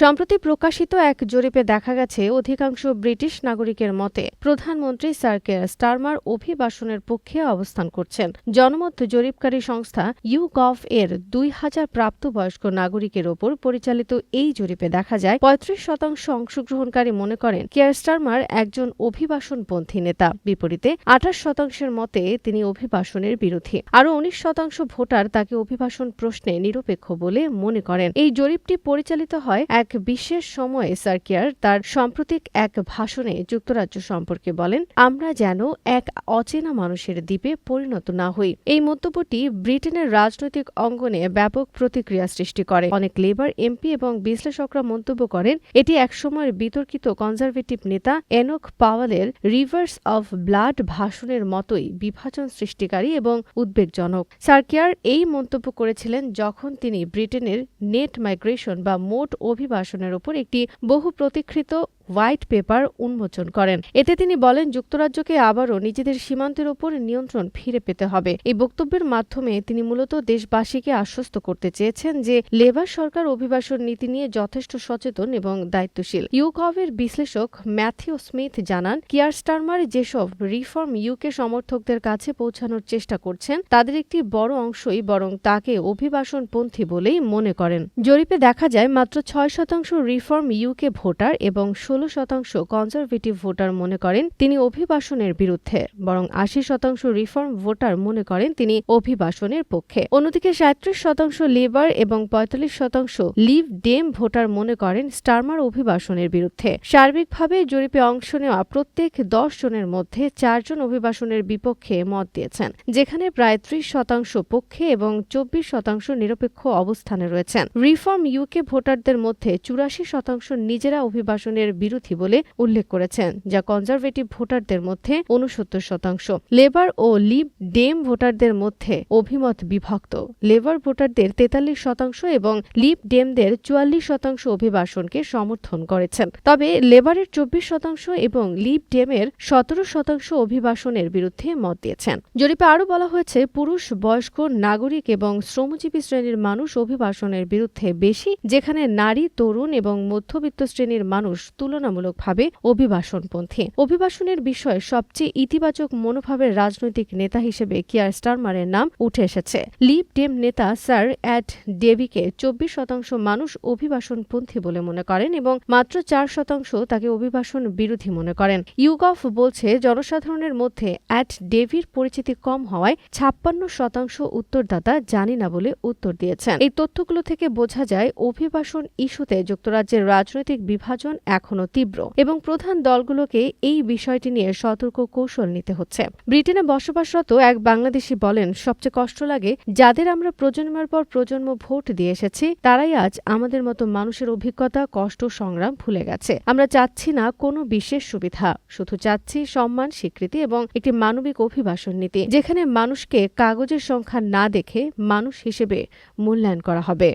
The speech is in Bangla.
সম্প্রতি প্রকাশিত এক জরিপে দেখা গেছে, অধিকাংশ ব্রিটিশ নাগরিকের মতে প্রধানমন্ত্রী স্যার স্টারমার অভিবাসনের পক্ষে অবস্থান করছেন। জনমত জরিপকারী সংস্থা ইউগভ এর দুই হাজার প্রাপ্তবয়স্ক নাগরিকের ওপর পরিচালিত এই জরিপে দেখা যায়, পঁয়ত্রিশ শতাংশ অংশগ্রহণকারী মনে করেন কেয়ার স্টারমার একজন অভিবাসনপন্থী নেতা। বিপরীতে, আঠাশ শতাংশের মতে তিনি অভিবাসনের বিরোধী। আরও উনিশ শতাংশ ভোটার তাকে অভিবাসন প্রশ্নে নিরপেক্ষ বলে মনে করেন। এই জরিপটি পরিচালিত হয় এক বিশেষ সময়ে সার্কিয়ার তার সাম্প্রতিক এক ভাষণে যুক্তরাজ্য সম্পর্কে বলেন, আমরা যেন এক অচেনা মানুষের দ্বীপে পরিণত না হই। এই মন্তব্যটি ব্রিটেনের রাজনৈতিক অঙ্গনে ব্যাপক প্রতিক্রিয়া সৃষ্টি করে। অনেক লেবার, এমপি এবং বিশ্লেষকরা মন্তব্য করেন, এটি একসময়ের বিতর্কিত কনজারভেটিভ নেতা এনক পাওয়ালের রিভার্স অফ ব্লাড ভাষণের মতোই বিভাজন সৃষ্টিকারী এবং উদ্বেগজনক। সার্কিয়ার এই মন্তব্য করেছিলেন যখন তিনি ব্রিটেনের নেট মাইগ্রেশন বা মোট অভিবাসনের উপর একটি বহু প্রতীক্ষিত হোয়াইট পেপার উন্মোচন করেন। এতে তিনি বলেন, যুক্তরাজ্যকে আবারও নিজেদের সীমান্তের ওপর নিয়ন্ত্রণ ফিরে পেতে হবে। এই বক্তব্যের মাধ্যমে তিনি মূলত দেশবাসীকে আশ্বস্ত করতে চেয়েছেন যে লেবার সরকার অভিবাসন নীতি নিয়ে যথেষ্ট সচেতন এবং দায়িত্বশীল। ইউকভের বিশ্লেষক ম্যাথিউ স্মিথ জানান, কিয়ার স্টারমার যেসব রিফর্ম ইউকে সমর্থকদের কাছে পৌঁছানোর চেষ্টা করছেন, তাদের একটি বড় অংশই বরং তাকে অভিবাসনপন্থী বলেই মনে করেন। জরিপে দেখা যায়, মাত্র ছয় শতাংশ রিফর্ম ইউকে ভোটার এবং শতাংশ কনজারভেটিভ ভোটার মনে করেন তিনি অভিবাসনের বিরুদ্ধে, বরং আশি শতাংশ রিফর্ম ভোটার মনে করেন তিনি অভিবাসনের পক্ষে। অন্যদিকে সাঁত্রিশ শতাংশ লেবার এবং পঁয়তাল্লিশ শতাংশ লিভ ডেম ভোটার মনে করেন স্টারমার অভিবাসনের বিরুদ্ধে। সার্বিকভাবে জরিপে অংশ নেওয়া প্রত্যেক দশ জনের মধ্যে চারজন অভিবাসনের বিপক্ষে মত দিয়েছেন, যেখানে প্রায় ত্রিশ শতাংশ পক্ষে এবং চব্বিশ শতাংশ নিরপেক্ষ অবস্থানে রয়েছেন। রিফর্ম ইউকে ভোটারদের মধ্যে চুরাশি শতাংশ নিজেরা অভিবাসনের বিরোধী বলে উল্লেখ করেছেন, যা কনজারভেটিভ ভোটারদের মধ্যে উনসত্তর শতাংশ। লেবার ও লিব ডেম ভোটারদের মধ্যে অভিমত বিভক্ত। লেবার ভোটারদের তেতাল্লিশ শতাংশ এবং লিব ডেমদের চুয়াল্লিশ শতাংশ অভিবাসনকে সমর্থন করেছেন। তবে লেবারের চব্বিশ শতাংশ এবং লিব ডেমের সতেরো শতাংশ অভিবাসনের বিরুদ্ধে মত দিয়েছেন। জরিপে আরও বলা হয়েছে, পুরুষ, বয়স্ক, নাগরিক এবং শ্রমজীবী শ্রেণির মানুষ অভিবাসনের বিরুদ্ধে বেশি, যেখানে নারী, তরুণ এবং মধ্যবিত্ত শ্রেণির মানুষ তুলনামূলকভাবে অভিবাসনপন্থী। অভিবাসনের বিষয়ে সবচেয়ে ইতিবাচক মনোভাবের রাজনৈতিক নেতা হিসেবে কিয়ার স্টারমারের নাম উঠে এসেছে। লিব ডেম নেতা স্যার অ্যাড ডেভিকে চব্বিশ শতাংশ মানুষ অভিবাসনপন্থী বলে মনে করেন এবং মাত্র চার শতাংশ তাকে অভিবাসন বিরোধী মনে করেন। ইউগফ বলছে, জনসাধারণের মধ্যে অ্যাট ডেভির পরিচিতি কম হওয়ায় ছাপ্পান্ন শতাংশ উত্তরদাতা জানি না বলে উত্তর দিয়েছেন। এই তথ্যগুলো থেকে বোঝা যায়, অভিবাসন ইস্যুতে যুক্তরাজ্যের রাজনৈতিক বিভাজন এখনও তীব্র এবং প্রধান দলগুলোকে এই বিষয়টি নিয়ে সতর্ক কৌশল নিতে হচ্ছে। ব্রিটেনে বসবাসরত এক বাংলাদেশি বলেন, সবচেয়ে কষ্ট লাগে যাদের আমরা প্রজন্মের পর প্রজন্ম ভোট দিয়ে এসেছি, তারাই আজ আমাদের মতো মানুষের অভিজ্ঞতা, কষ্ট, সংগ্রাম ভুলে গেছে। আমরা চাচ্ছি না কোনো বিশেষ সুবিধা, শুধু চাচ্ছি সম্মান, স্বীকৃতি এবং একটি মানবিক অভিবাসন নীতি, যেখানে মানুষকে কাগজের সংখ্যা না দেখে মানুষ হিসেবে মূল্যায়ন করা হবে।